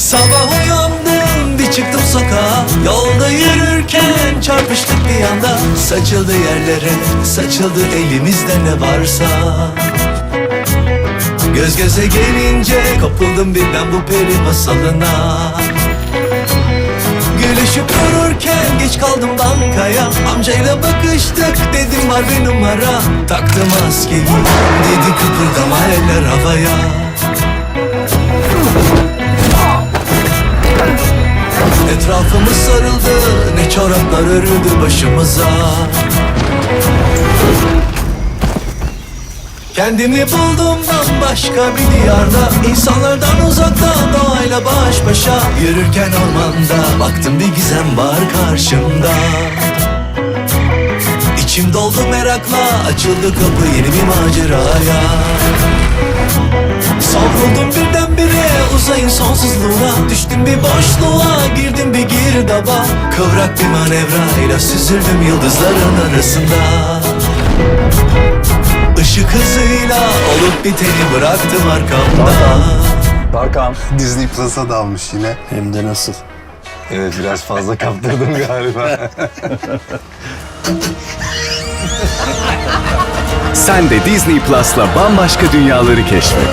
Sabah uyandım bir çıktım sokağa. Yolda yürürken çarpıştık bir anda. Saçıldı yerlere saçıldı elimizde ne varsa. Göz göze gelince kapıldım birden bu peri masalına. Gülüşüp dururken geç kaldım bankaya. Amcayla bakıştık dedim var bir numara. Taktım maskeyi dedi kıpırdama eller havaya Etrafımız sarıldı ne çoraplar örüldü başımıza. Kendimi buldum bambaşka bir diyarda İnsanlardan uzakta doğayla baş başa Yürürken ormanda. Baktım bir gizem var karşımda. İçim doldu merakla açıldı kapı yeni bir maceraya. Savruldum birdenbire uzayın sonsuzluğuna Düştüm bir boşluğa girdim bir girdaba Kıvrak bir manevrayla süzüldüm yıldızların arasında Işık hızıyla olup biteni bıraktım arkamda Tarkan. Disney Plus'a dalmış yine. Hem de nasıl? Evet biraz fazla kaptırdım galiba. Sen de Disney Plus'la bambaşka dünyaları keşfet.